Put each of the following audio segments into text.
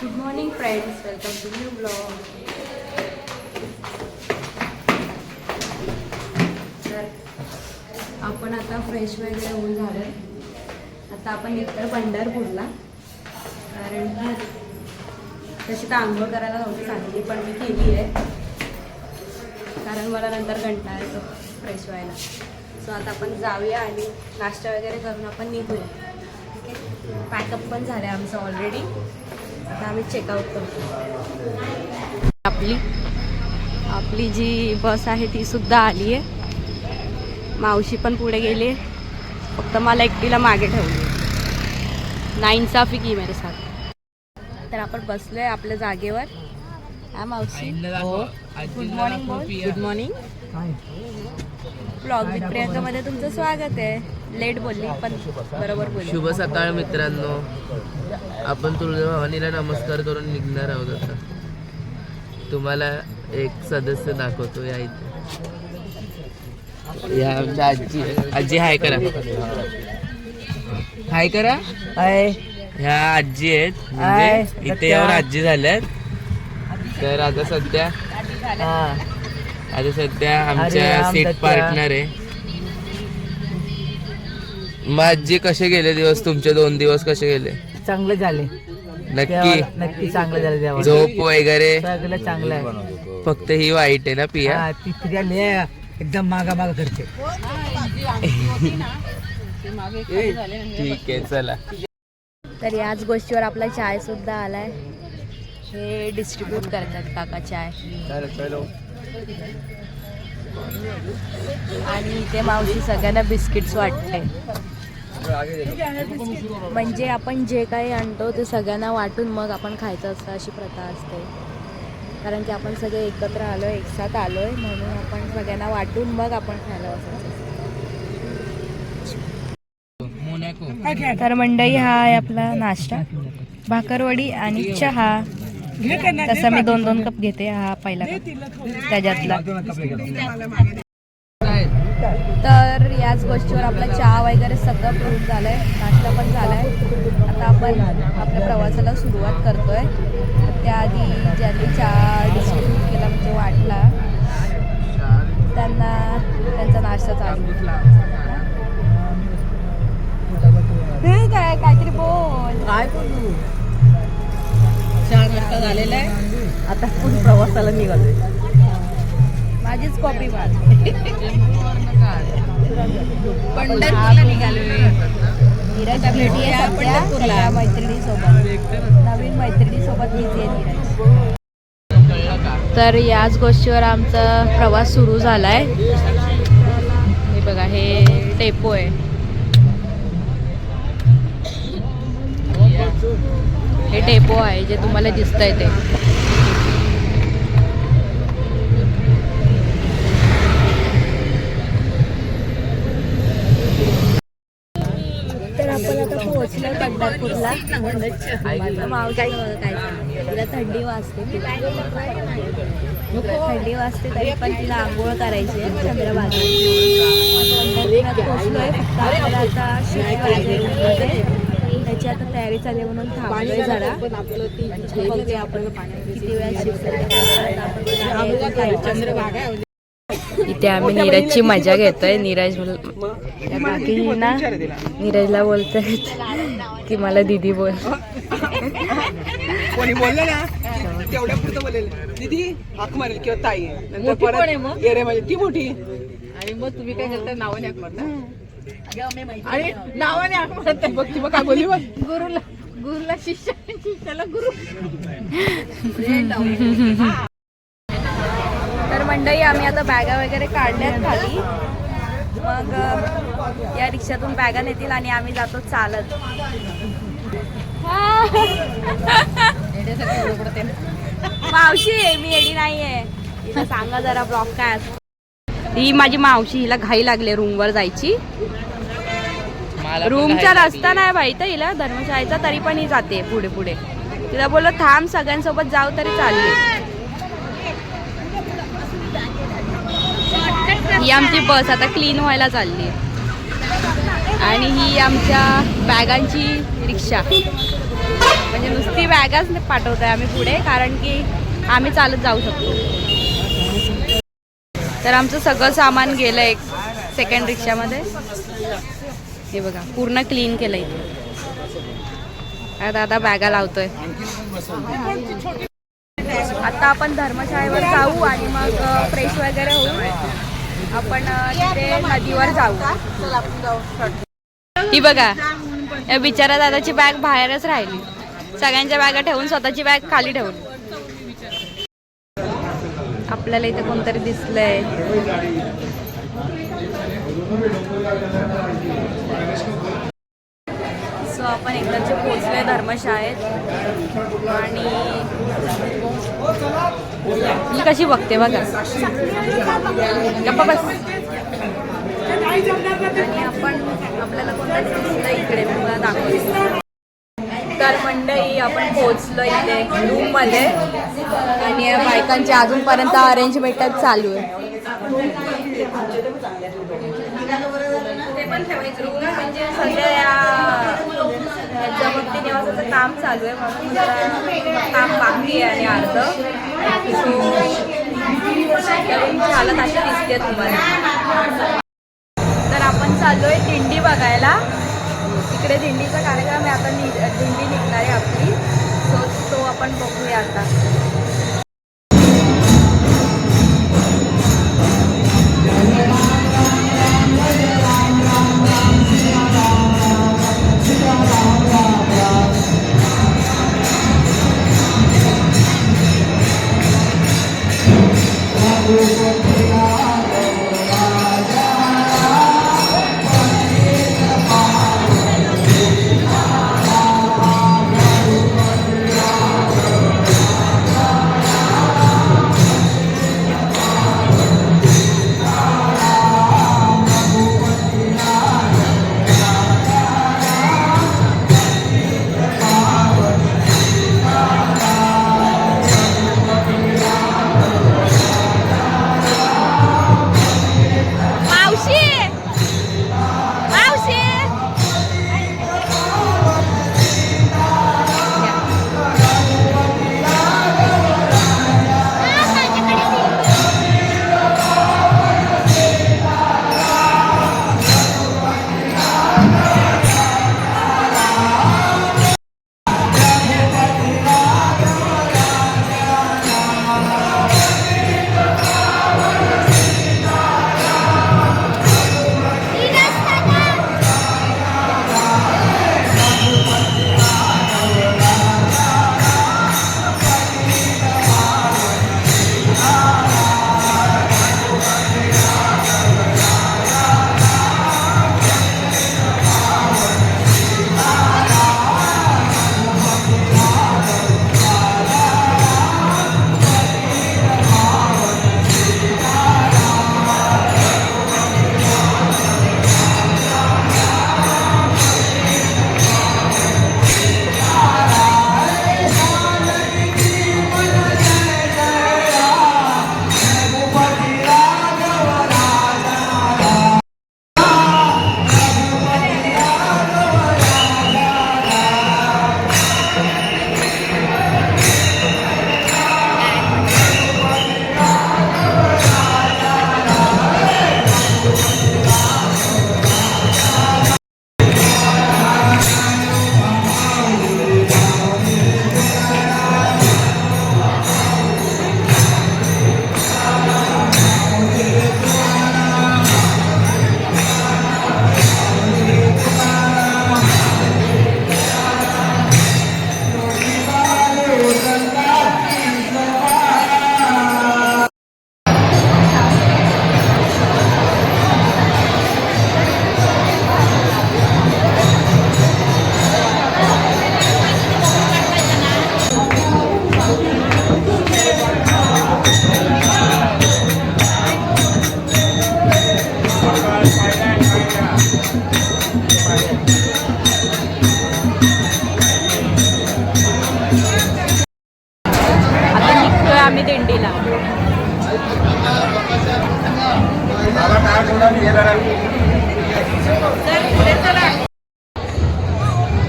Good morning friends welcome to new blog तर आपण आता फ्रेश वगैरे होऊन झालं आता आपण निघतो पंढरपूरला. कारण तशी तर आंघोळ करायला नव्हती सांगली पण मी केली आहे. कारण मला नंतर कंटाळा येतो फ्रेश व्हायला. सो आता आपण जाऊया आणि नाश्ता वगैरे करून आपण निघूया. ठीक आहे? पॅकअप पण झालं आहे आमचं ऑलरेडी आता आम्ही चेकआउट करतो. आपली. आपली जी बस आहे ती सुद्धा आली आहे. मावशी पण पुढे गेली आहे. फक्त मला एकटीला मागे ठेवली नाइंसाफी की मेरे साथ. तर आपण बसलो आहे आपल्या जागेवर. हा मावशी गुड मॉर्निंग बोल गुड मॉर्निंग ब्लॉग विथ प्रियंकामध्ये तुमचं स्वागत आहे. लेट बोलली पण बरोबर बोलली. शुभ सकाळ मित्रांनो. आपण तुळजाभवानीला नमस्कार करून निघणार आहोत आता. तुम्हाला एक सदस्य दाखवतो या इथे. या आमच्या आजी. आजी हाय करा. हाय करा. हाय. ह्या आजी आहेत. म्हणजे इथे. येऊन आजी झाल्यात. तर आता सध्या हा. आता सध्या आमच्या सीट. पार्टनर आहे. आजी कसे गेले दिवस? तुमचे दोन दिवस कसे गेले? चांगलं झाले. नक्की. नक्की चांगलं झालं देवा झोप वगैरे? सगळं चांगलं आहे. फक्त ही वाईट आहे ना पिया? हा, ती एकदम मागा मागा करते. ठीक आहे चला. तर याच गोष्टीवर आपला चाय सुद्धा आलाय. हे डिस्ट्रीब्यूट करतात काका चाय आणि इथे मावशी सगळ्यांना बिस्किट्स वाटते म्हणजे आपण जे काही आणतो ते सगळ्यांना वाटून मग आपण खायचं असतं अशी प्रथा असते. कारण की आपण सगळे एकत्र आलोय एकसाथ आलोय म्हणून आपण सगळ्यांना वाटून मग आपण खायला बसायचं तर मंडई हा आहे आपला नाश्ता. भाकरवडी आणि चहा. तसा मी दोन दोन कप घेते हा पहिला कप. त्याच्यातला. तर याच गोष्टीवर आपला चहा वगैरे सगळं प्रूव्ह झालंय नाश्ता पण झालाय. आता आपण आपल्या प्रवासाला सुरुवात करतोय. तर त्याआधी ज्यांनी चहा डिस्ट्रीब्यूट केला म्हणजे वाटला त्यांना त्यांचा नाश्ता चालू. हे काय काहीतरी बोल. काय बोलू? चार नाश्ता झालेला आहे. आता पुढे प्रवासाला निघालोय. माझीच कॉपी मार. पंढरपूरला निघालोय. नीरज भेटी आहे सगळ्या मैत्रिणीसोबत. नवीन मैत्रिणीसोबत आहे नीरज. तर याच गोष्टीवर आमचा प्रवास सुरू झालाय. हे बघा हे टेपो आहे. हे टेपो आहे जे तुम्हाला दिसतंय ते. तर आपण आता पंढरपूरला. तिला थंडी वाजते. थंडी वाजते तरी पण तिला आंघोळ करायची आहे फक्त आता शिटी त्याची आता तयारी चालली म्हणून थांबलोय जरा. आपण किती वेळा शिफ्ट इथे आम्ही नीरजची मजा घेतोय. नीरज ही ना नीरजला बोलतायत की मला दीदी बोल कोणी बोललं ना तेवढ्या पुरतं बोलेल दीदी हाक मारेल किंवा ताई नंतर परत म्हणजे ती मोठी. आणि मग तुम्ही काय करता नावाने हाक मारता? आणि नावाने बघ ती काय बोलली बघ. गुरुला गुरुला शिष्य शिष्याला गुरु. तर मंडळी आम्ही आता बॅगा वगैरे काढल्यात खाली. मग या रिक्षातून बॅगा नेतील आणि आम्ही जातो चालत. मावशी आहे मी एडी नाहीये. सांगा जरा ब्लॉक काय असतो. ही माझी मावशी हिला घाई लागले रूमवर जायची. रूमचा रस्ता नाही माहीत आहे हिला धर्मशाळेचा तरी पण ही जाते पुढे पुढे. तिला बोललो थांब सगळ्यांसोबत जाऊ तरी चालली. ही आमची बस आता क्लीन व्हायला चालली. आणि ही आमच्या बॅगांची रिक्षा. म्हणजे नुसती बॅग बॅगाच पाठवतोय आम्ही पुढे कारण की आम्ही चालत जाऊ शकतो. तर आमचं सगळं सामान गेलं एक सेकंड रिक्षामध्ये. हे बघा पूर्ण क्लीन केलं इथे दादा बॅगा लावतोय. आता आपण धर्मशाळेवर जाऊ आणि मग फ्रेश वगैरे होऊ आपण तिथे नदीवर जाऊ. ही बघा या बिचारा दादाची बॅग बाहेरच राहिली. सगळ्यांच्या बॅगा ठेवून स्वतःची बॅग खाली ठेवली आपल्याला इथे कोणतरी दिसलंय. सो आपण एकदाचे पोचलोय धर्मशाळेत. आणि ही कशी बघते बघा. गप्पा बस. आणि आपण आपल्याला कोणतरी दिसलं इकडे मला दाखवते. तर मंडई आपण पोहोचलो इथे रूममध्ये आणि या बायकांची अजूनपर्यंत अरेंजमेंटच चालू आहे. ते पण ठेवायचं. रूम म्हणजे सध्या या याच्या भक्ती निवासाचं काम चालू आहे. म्हणून जरा काम बाकी आहे आणि अर्ध. सो हालत अशी दिसते तुम्हाला तर आपण चाललोय दिंडी बघायला. इकडे दिंडीचा कार्यक्रम आहे. आता नि दिंडी निघणार आहे आपली. सो तो आपण बघूया आता.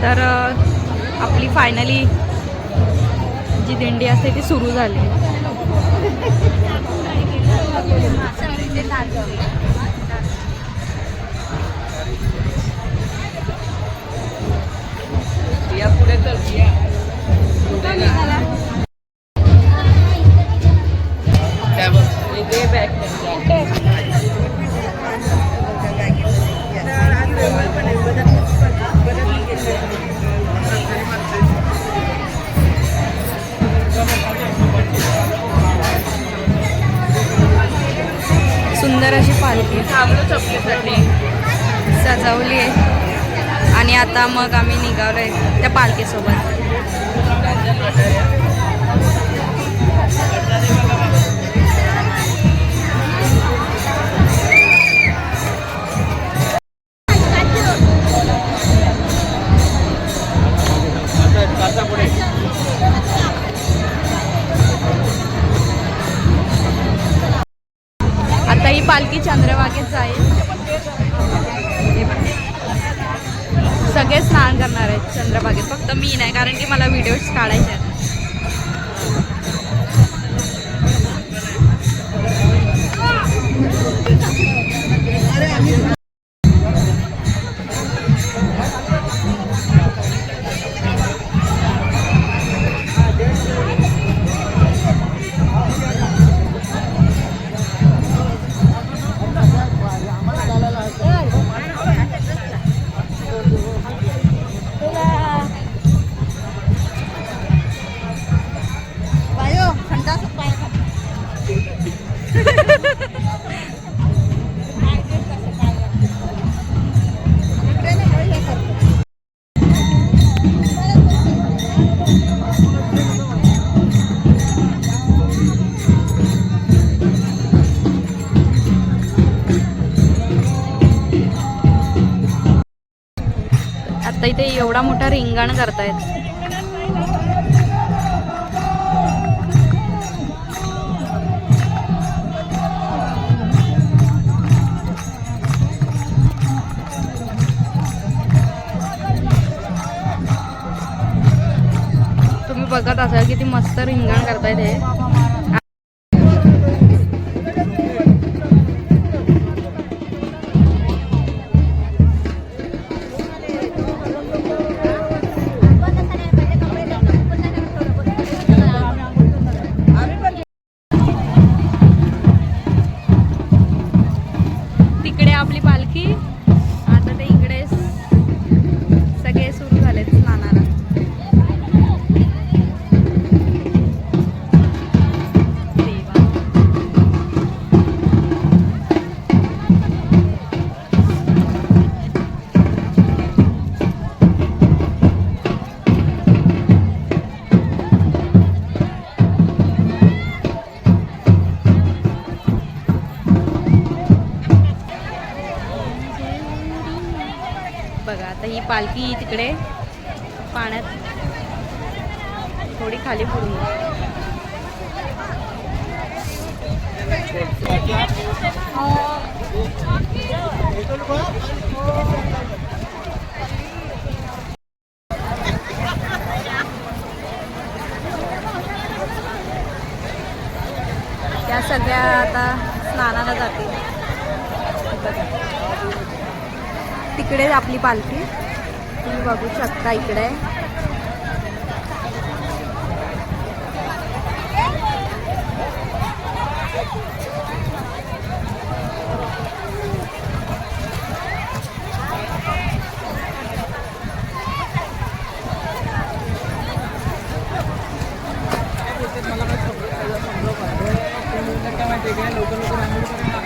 तर आपली फायनली जी दिंडी असते ती सुरू झाली. बॅग सुंदर अशी पालखी. थांबलो सजवली आहे. आणि आता मग आम्ही निघालोय त्या पालखीसोबत. मला एवढा मोठा रिंगण करतायत. तुम्ही बघत असाल किती मस्त रिंगण करतायत हे. इकडे तिकडे पाण्यात थोडी खाली पडून त्या सगळ्या आता स्नानाला जातील. तिकडे आपली पालखी. तुम्ही बघू शकता इकडे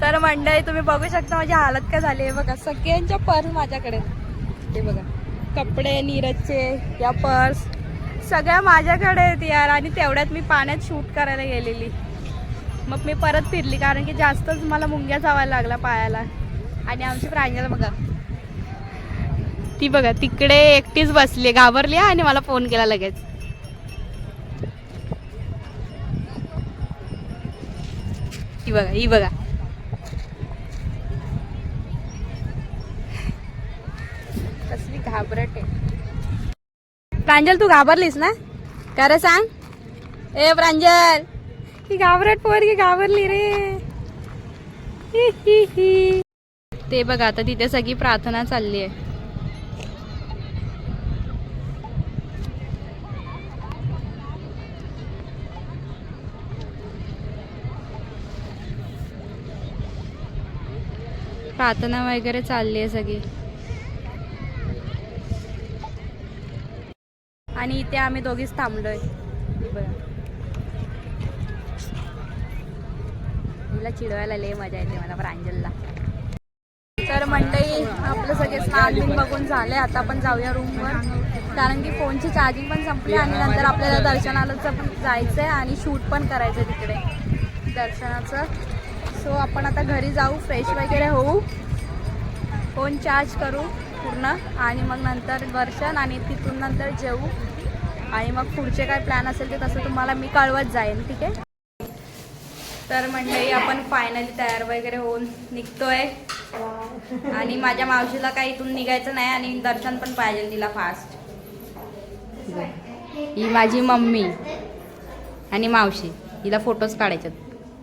तर मंडळी तुम्ही बघू शकता माझी हालत काय झाली. आहे बघा सगळ्यांच्या पर्स माझ्याकडे ते बघा कपडे नीरजचे या पर्स सगळ्या माझ्याकडे आहेत यार. आणि तेवढ्यात मी पाण्यात शूट करायला गेलेली. मग मी परत फिरली कारण की जास्तच मला मुंग्या चावायला लागला पायाला. आणि आमची प्रांजल बघा. ती बघा तिकडे एकटीच बसली घाबरली आणि मला फोन केला लगेच. ही बघा ही बघा. कसली घाबरट आहे. प्रांजल तू घाबरलीस ना? खरं सांग. ए प्रांजल. ही घाबरट पोरगी घाबरली रे. ते बघा आता तिथे सगळी प्रार्थना चालली आहे. प्रार्थना वगैरे चालली आहे सगळी. आणि इथे आम्ही दोघीच थांबलोय. बघा. तिला चिडवायला लय मजा येते मला प्रांजलला. तर मंडळी आपलं सगळे स्नान बिन बघून झाले आता आपण जाऊया रूमवर कारण की फोनची चार्जिंग पण संपली आणि नंतर आपल्याला दर्शनालाच पण जायचं आहे आणि शूट पण करायचं आहे तिकडे. दर्शनाचं. सो आपण आता घरी जाऊ फ्रेश वगैरे होऊ. फोन चार्ज करू पूर्ण आणि मग नंतर दर्शन आणि तिथून नंतर जेऊ. आणि मग पुढचे काय प्लॅन असेल ते तसं तुम्हाला मी कळवत जाईन ठीक आहे? तर मंडळी आपण फायनली तयार वगैरे होऊन निघतोय. आणि माझ्या मावशीला काही इथून निघायचं नाही आणि दर्शन पण पाहिजे तिला फास्ट ही माझी मम्मी आणि मावशी. हिला फोटोज काढायच्यात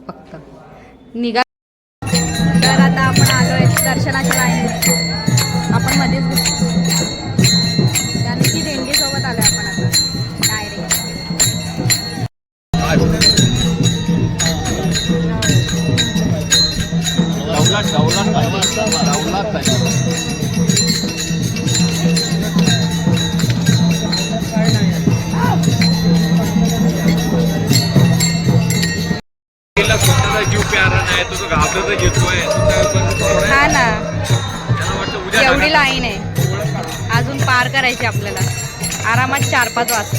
फक्त. निघा по 20.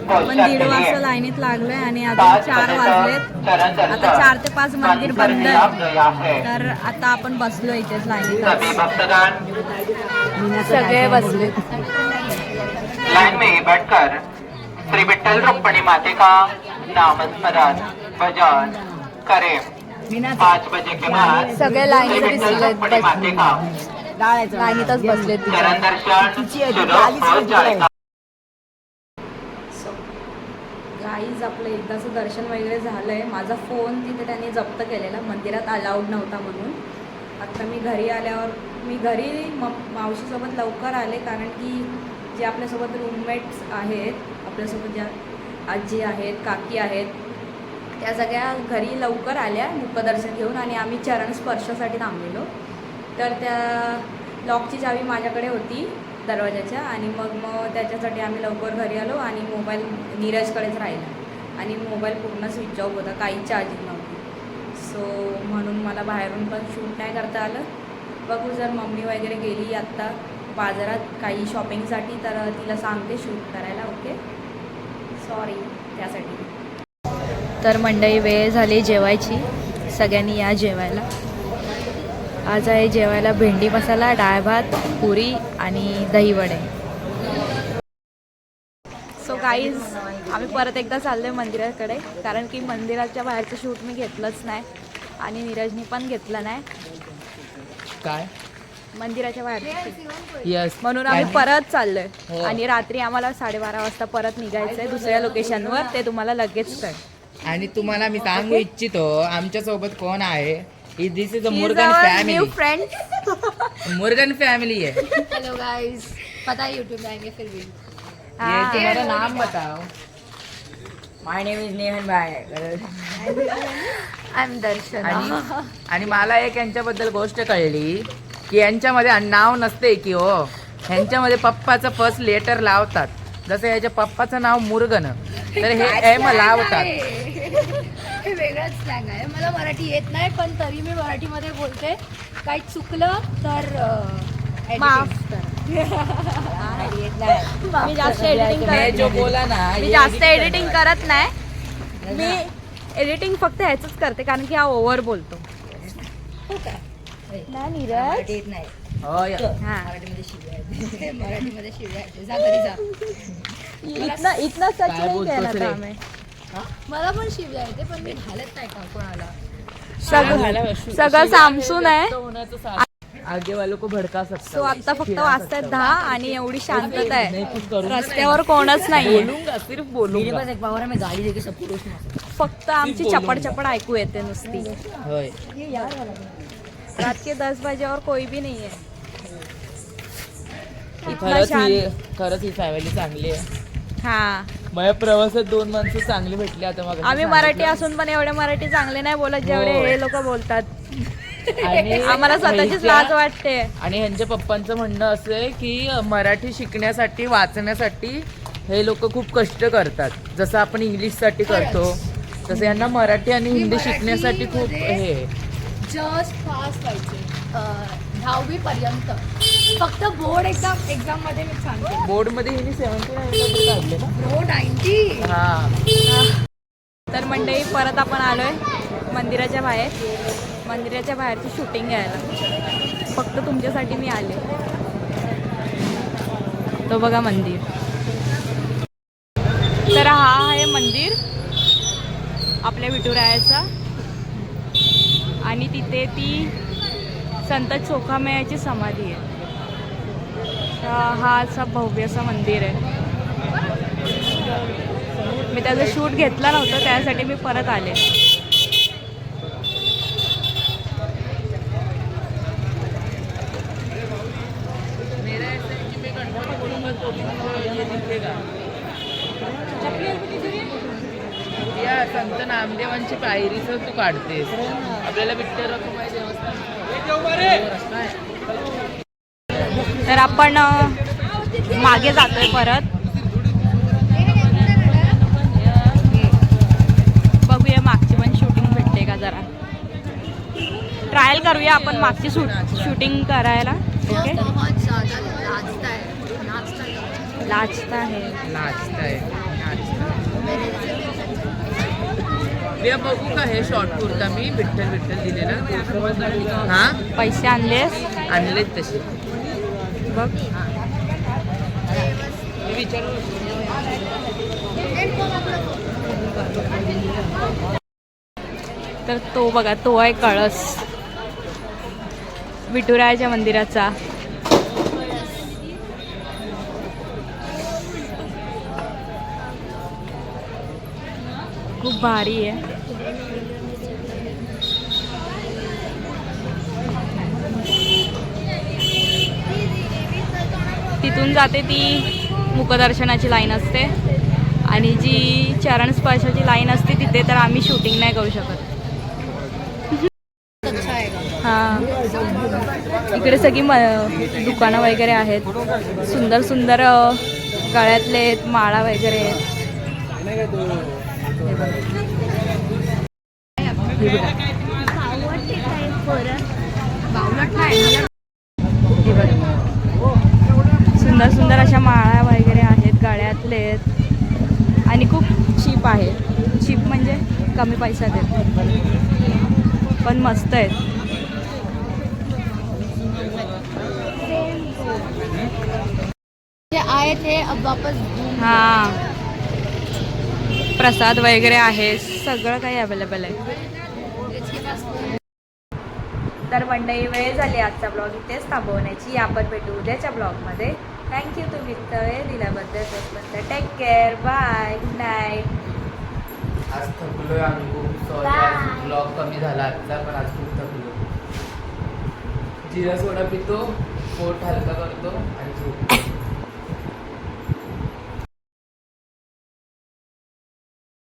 आपण दीड वाजता लाईनीत लागलोय आणि आता चार वाजलेत. आता चार ते पाच मंदिर बंद आहे. तर आता आपण बसलो इथेच लाईनीत. सगळे बसलेत लाइन में बैठकर श्री विठ्ठल रुक्मणी माते का नामस्मरण भजन करें पाँच बजे के बाद सगळे श्री लाईनीत विठ्ठल दिसलेत रुक्मणी माते का लाईनीतच बसलेत. तिथे काहीच आपलं एकदाचं दर्शन वगैरे झालं आहे माझा फोन तिथे त्यांनी जप्त केलेला. मंदिरात अलाउड नव्हता म्हणून. आत्ता मी घरी आल्यावर मी घरी म मावशीसोबत लवकर आले कारण की जे आपल्यासोबत रूममेट्स आहेत आपल्यासोबत ज्या आजी आहेत काकी आहेत त्या सगळ्या घरी लवकर आल्या मुखदर्शन घेऊन आणि आम्ही चरण स्पर्शासाठी थांबलेलो. तर त्या लॉकची चावी माझ्याकडे होती. दरवाजाच्या आणि मग मग त्याच्यासाठी आम्ही लवकर घरी आलो आणि मोबाईल नीरजकडेच राहिला. आणि मोबाईल पूर्ण स्विच ऑफ होता काही चार्जिंग नव्हती. सो म्हणून मला बाहेरून पण शूट नाही करता आलं. बघू जर मम्मी वगैरे गेली आत्ता बाजारात काही शॉपिंगसाठी तर तिला सांगते शूट करायला ओके सॉरी त्यासाठी. तर मंडळी वेळ झाली जेवायची. सगळ्यांनी या जेवायला. आज आहे जेवायला भेंडी मसाला डाळ भात पुरी आणि दही वडे सो गाईज आम्ही परत एकदा चाललो आहे मंदिराकडे कारण की मंदिराच्या बाहेरचं शूट मी घेतलंच नाही आणि नीरजनी पण घेतलं नाही. काय? मंदिराच्या बाहेर. यस म्हणून आम्ही परत चाललोय. हो. आणि रात्री आम्हाला साडेबारा वाजता परत निघायचंय दुसऱ्या लोकेशनवर ते तुम्हाला लगेच कळ आणि तुम्हाला मी सांगू इच्छितो आमच्यासोबत कोण आहे? This is Murgan family new friend Murgan family है. हेलो गाइस पता है यूट्यूब आएंगे फिर भी. ये तुम्हारा नाम बताओ. माय नेम इज नेहन भाई. आय एम दर्शन आणि आणि मला एक यांच्याबद्दल गोष्ट कळली की यांच्यामध्ये नाव नसते की हो. ह्यांच्यामध्ये पप्पाचं फर्स्ट लेटर लावतात. जसं याच्या पप्पाचं नाव मुर्गन. तर हे एम लावतात. हे वेगळंच स्लँग आहे मला मराठी येत नाही पण तरी मी मराठीमध्ये बोलते काही चुकलं तर अं, माफ. मी जास्त एडिटिंग करत जो बोला ना मी ये जास्त edit एडिटिंग. करत नाही मी एडिटिंग फक्त ह्याच करते कारण की हा ओव्हर बोलतो हो का? नाही नीरज मराठी येत नाही हो, या. हा मराठीमध्ये शिव्या आहेत. मराठीमध्ये शिव्या आहेत. जा घरी जा इथनं इथनं सच काय नाही बोलतोस रे? मला पण शिव्या येते पण मी घालत नाही का कोणाला? सगळं सगळं सामसून आहे आगे वालों को भडका सकता सो आता फक्त वाजतायत दहा आणि एवढी शांतता आहे. रस्त्यावर कोणच नाहीये. बोलूंगा सिर्फ बोलूंगा. एक पावर में गाड़ी देके सब पुरुष फक्त आमची चपड चपड ऐकू येते नुसती. होय. रात के दस बजे और कोई भी नहीं है इतना खरंच शांत ही खरंच ही फॅमिली चांगली आहे. हा. माझ्या प्रवासात दोन माणसं चांगली भेटली आता मग आम्ही मराठी असून पण एवढे मराठी चांगले नाही बोलत जेवढे हो. लोक बोलतात. आणि आम्हाला स्वतःचीच ह्यांच्या- लाज वाटते. आणि ह्यांच्या पप्पांचं म्हणणं असं आहे की मराठी शिकण्यासाठी वाचण्यासाठी हे लोक खूप कष्ट करतात. जसं आपण इंग्लिशसाठी करतो तसं यांना मराठी आणि हिंदी शिकण्यासाठी खूप हे आहे. जस्ट पास व्हायचे दहावी पर्यंत. फक्त बोर्ड एक्झाम एक्झाममध्ये मी सांगते बोर्डमध्ये हिने सेव्हन्टी नाईन काढले ना? हो नाईन्टी हा. तर मंडळी परत आपण आलोय मंदिराच्या बाहेर. मंदिराच्या बाहेरची शूटिंग घ्यायला. फक्त तुमच्यासाठी मी आले. तो बघा मंदिर. तर हा आहे मंदिर आपल्या विठुरायाचा. आणि तिथे ती संत चोखामेयाची समाधी आहे. हा असा भव्य असं मंदिर आहे. मी त्याचं शूट घेतला नव्हतं त्यासाठी मी परत आले या संत नामदेवांची पायरीच तू काढतेस. आपल्याला विठ्ठल रखुमाई देवस्थान. तर आपण मागे जातोय परत. बघूया मागची पण शूटिंग भेटते का जरा. ट्रायल करूया आपण मागची शूट शूटिंग करायला. ओके बहुत ज्यादा नाचता है नाचता है मी बघू का हे शॉर्ट कुर्ता मी? विठ्ठल विठ्ठल दिलेला. हा? पैसे आणलेस? आणलेत तसे. बघ. तर तो बघा तो आहे कळस. विठुरायाच्या मंदिराचा. खूप भारी आहे. तिथून जाते ती मुखदर्शनाची लाईन असते. आणि जी चरण स्पर्शाची लाईन असते तिथे तर आम्ही शूटिंग नाही करू शकत. हां. इकडे सगळी म दुकानं वगैरे आहेत. सुंदर सुंदर गळ्यातले आहेत माळा वगैरे आहेत. सुंदर सुंदर अशा माळा वगैरे आहेत गळ्यातले आहेत. आणि खूप चीप आहे. चीप म्हणजे कमी पैशात आहेत. पण मस्त आहेत. जे आहे ते अब वापस हां. प्रसाद वगैरे आहे सगळं काही अवेलेबल आहे. तर मंडळी वेळ झाली आजचा ब्लॉग इथेच थांबवण्याची. आपण भेटू उद्याच्या ब्लॉगमध्ये थँक्यू तुम्ही वेळ दिल्याबद्दल तोपर्यंत take care bye good night आज थकलोय आम्ही खूप सॉरी ब्लॉग कमी झाला आजचा पण आज खूप थकलो जिरा सोडा पितो पोट हलका करतो आणि झोपतो